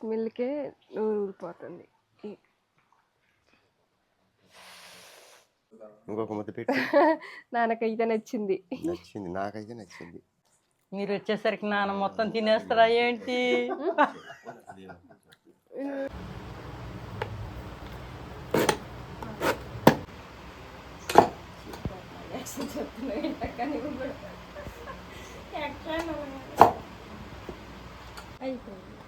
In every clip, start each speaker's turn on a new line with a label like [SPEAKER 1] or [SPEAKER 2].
[SPEAKER 1] స్మెల్కే నూరు ఊరిపోతుంది.
[SPEAKER 2] ఇంకొక ముద్ద పెట్టి.
[SPEAKER 1] నాన్నకైతే నచ్చింది.
[SPEAKER 2] నచ్చింది నాకైతే నచ్చింది.
[SPEAKER 3] మీరు వచ్చేసరికి నాన్న మొత్తం తినేస్తారా ఏంటి?
[SPEAKER 1] అయిపోయింది.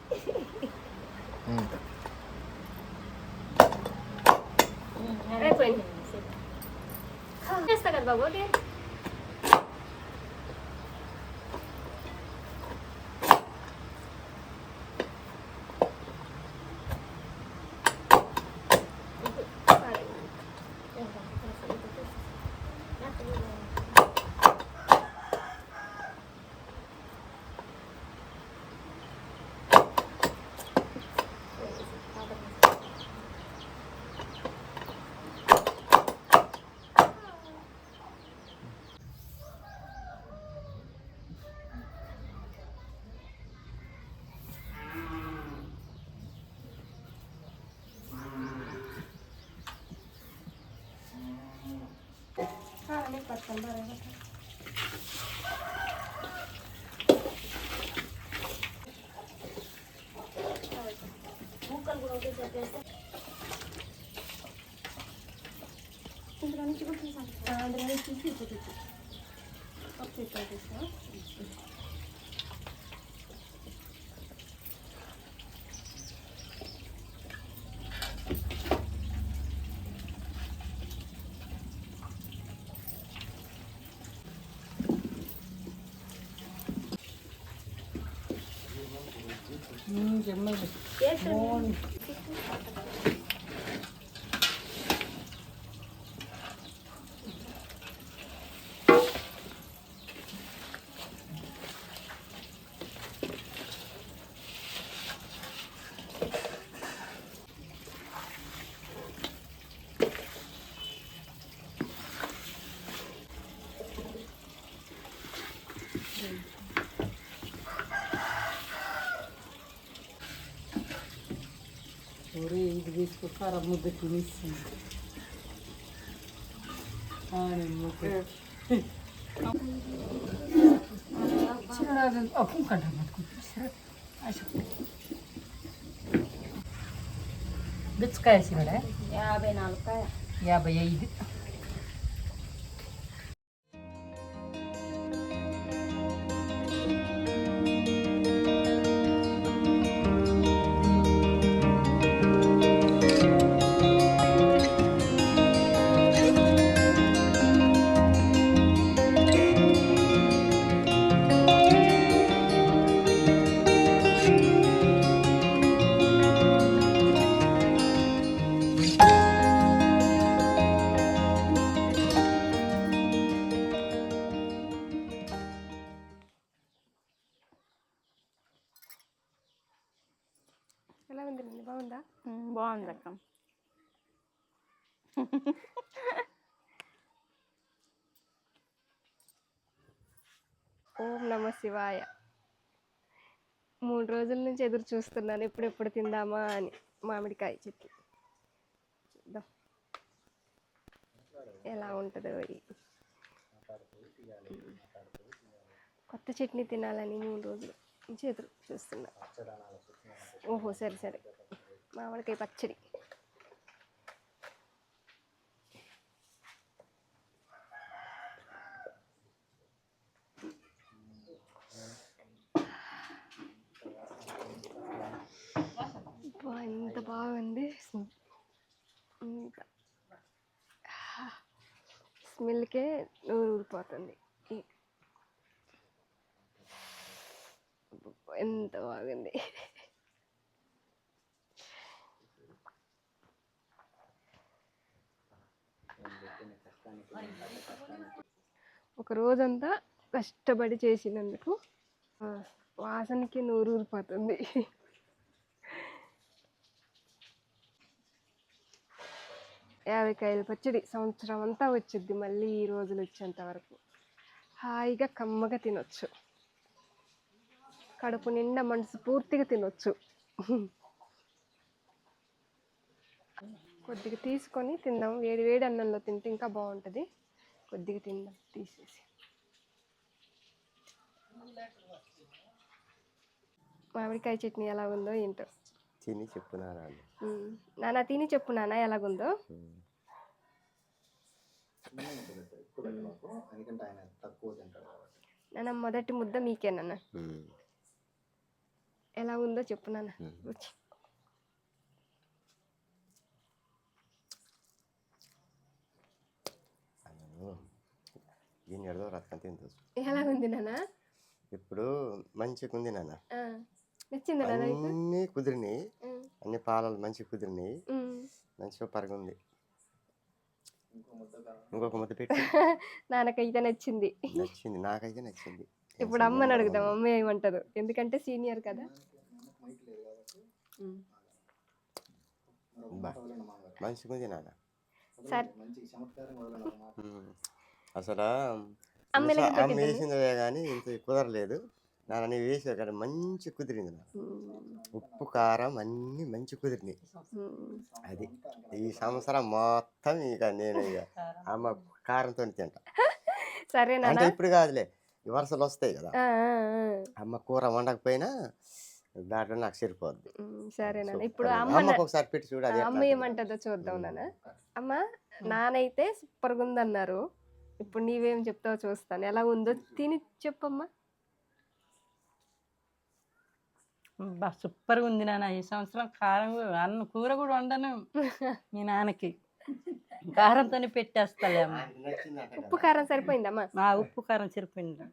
[SPEAKER 4] చేస్తా కదా బాబు ఓకే ముక్కలు కూడా ఒకే సెట్ చేస్తే ఇందులో నుంచి కూడా తీసాను అందులో నుంచి తీసి ఇప్పుడు తీసి ఒక Muito, muito.
[SPEAKER 3] Muito. ఒరే ఇది తీసుకొస్తారా? ముద్ద తినేసింది బిచ్చకాయ సిగడా
[SPEAKER 4] యాభై నాలుగు
[SPEAKER 3] యాభై ఐదు.
[SPEAKER 1] ఓం నమ శివాయ. మూడు రోజుల నుంచి ఎదురు చూస్తున్నాను ఎప్పుడెప్పుడు తిందామా అని మామిడికాయ చెట్టు. చూద్దాం ఎలా ఉంటుందో ఇది. కొత్త చట్నీ తినాలని మూడు రోజులు నుంచి ఎదురు చూస్తున్నా. ఓహో సరే సరే. మామిడికాయ పచ్చడి అబ్బా, ఎంత బాగుంది స్మ్- ఇంత స్మెల్కే నూరు ఊరిపోతుంది. ఎంత బాగుంది. ఒక రోజంతా కష్టపడి చేసినందుకు వాసనకి నూరు ఊరిపోతుంది. యాభై కాయల పచ్చడి సంవత్సరం అంతా వచ్చిద్ది మళ్ళీ ఈ రోజులు వచ్చేంత వరకు. హాయిగా కమ్మగా తినొచ్చు. కడుపు నిండా మనసు పూర్తిగా తినొచ్చు. కొద్దిగా తీసుకొని తిందాం. వేడి వేడి అన్నంలో తింటే ఇంకా బాగుంటుంది. కొద్దిగా తిందాం తీసేసి. మామిడికాయ చట్నీ ఎలా ఉందో ఏంటో.
[SPEAKER 2] తిని చెప్పున్నాను
[SPEAKER 1] ఉమ్. నాన్న తిని చెప్పు నాన్న ఎలాగుందో. నాన్న మొదటి ముద్ద మీకే నాన్న. ఎలా ఉందో చెప్పు నాన్న.
[SPEAKER 2] ఎడదో
[SPEAKER 1] ఎలాగుంది నాన్న?
[SPEAKER 2] ఇప్పుడు మంచిగా ఉంది నాన్న అన్నీ కుదిరినాయి. అన్ని పాలలు మంచిగా కుదిరినాయి.
[SPEAKER 1] ఉమ్.
[SPEAKER 2] మంచిగా పరుగుంది. ఇంకొక ముద్ద పెట్టి.
[SPEAKER 1] నాన్నకైతే నచ్చింది.
[SPEAKER 2] నచ్చింది. నాకైతే నచ్చింది.
[SPEAKER 1] ఇప్పుడు అమ్మని అడుగుదాం. అమ్మ ఏమంటదు? ఎందుకంటే సీనియర్ కదా.
[SPEAKER 2] మంచిగా ఉంది నాన్న.
[SPEAKER 1] సరే.
[SPEAKER 5] మంచి.
[SPEAKER 2] అసలు
[SPEAKER 1] అమ్మ
[SPEAKER 2] వేసిందే కానీ ఇంత కుదరలేదు. నాన్న నీవు వేసే కానీ మంచి కుదిరింది నాకు. ఉప్పు కారం అన్నీ మంచి కుదిరినాయి. అది ఈ సంవత్సరం మొత్తం ఇక నేను ఇక అమ్మ కారంతో తింటా.
[SPEAKER 1] సరే
[SPEAKER 2] అంటే ఇప్పుడు కాదులే వరుసలు వస్తాయి కదా. అమ్మ కూర వండకపోయినా దాంట్లో నాకు సరిపోద్ది.
[SPEAKER 1] ఉమ్, సరే నాన్న.
[SPEAKER 2] సూపర్.
[SPEAKER 1] ఇప్పుడు
[SPEAKER 2] అమ్మకు ఒకసారి పెట్టి చూడు అది
[SPEAKER 1] ఆ, అమ్మ ఏమంటదో చూద్దాం నాన్న. అమ్మ నానైతే సూపర్గా ఉందన్నారు ఇప్పుడు నీవేం చెప్తావో చూస్తాను. ఎలా ఉందో తిని చెప్పమ్మా.
[SPEAKER 3] బా సూపర్గా ఉంది నాన్న. ఈ సంవత్సరం కారం అన్నం కూర కూడా వండను మీ నాన్నకి. కారంతోనే పెట్టేస్తాలే అమ్మ.
[SPEAKER 2] ఆయనకి నచ్చిందంట
[SPEAKER 1] ఉప్పు కారం సరిపోయిందమ్మా
[SPEAKER 3] మా ఉప్పు కారం సరిపోయింది.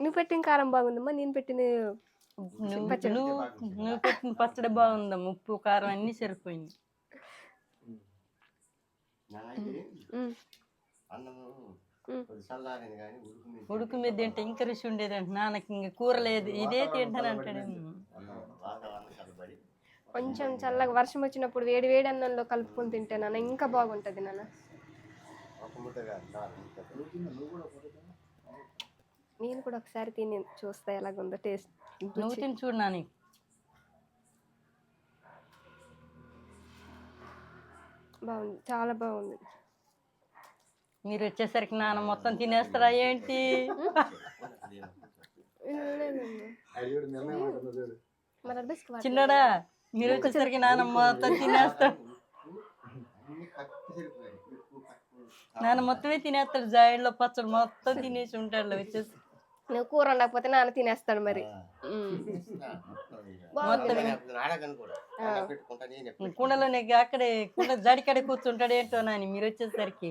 [SPEAKER 1] నువ్వు పెట్టిన కారం బాగుందమ్మా నేను పెట్టిన
[SPEAKER 3] నువ్వు నువ్వు నువ్వు పెట్టిన పచ్చడి బాగుందమ్మ. ఉప్పు కారం అన్నీ సరిపోయింది.
[SPEAKER 2] నాన్నకి
[SPEAKER 1] ఉమ్,
[SPEAKER 2] అన్నము ఉడుకు మీద
[SPEAKER 3] తింటే ఇంకా రుచి ఉండేది అంటే. నాన్నకి ఇంక కూర లేదు. ఇదే తింటాను అంటాడు
[SPEAKER 1] కొంచెం చల్లగా వర్షం వచ్చినప్పుడు వేడి వేడి అన్నంలో కలుపుకొని తింటే నాన్న ఇంకా బాగుంటుంది నాన్న. నేను కూడా ఒకసారి తిని చూస్తా ఎలాగుందో టేస్ట్.
[SPEAKER 3] నువ్వు తిని చూడు నాని.
[SPEAKER 1] బాగుంది. చాలా బాగుంది.
[SPEAKER 3] మీరు వచ్చేసరికి నాన్న మొత్తం తినేస్తారా ఏంటి. చిన్నడా మీరు వచ్చేసరికి నాన్న మొత్తం తినేస్తాడు నాన్న మొత్తమే తినేస్తాడు జాయిడ్లో పచ్చడి మొత్తం తినేసి ఉంటాడు వచ్చేసి.
[SPEAKER 1] నువ్వు కూర ఉండకపోతే నాన్న తినేస్తాడు మరి.
[SPEAKER 3] కుండలోనే అక్కడే కుండ జడికడే కూర్చుంటాడు ఏంటో నాని మీరు వచ్చేసరికి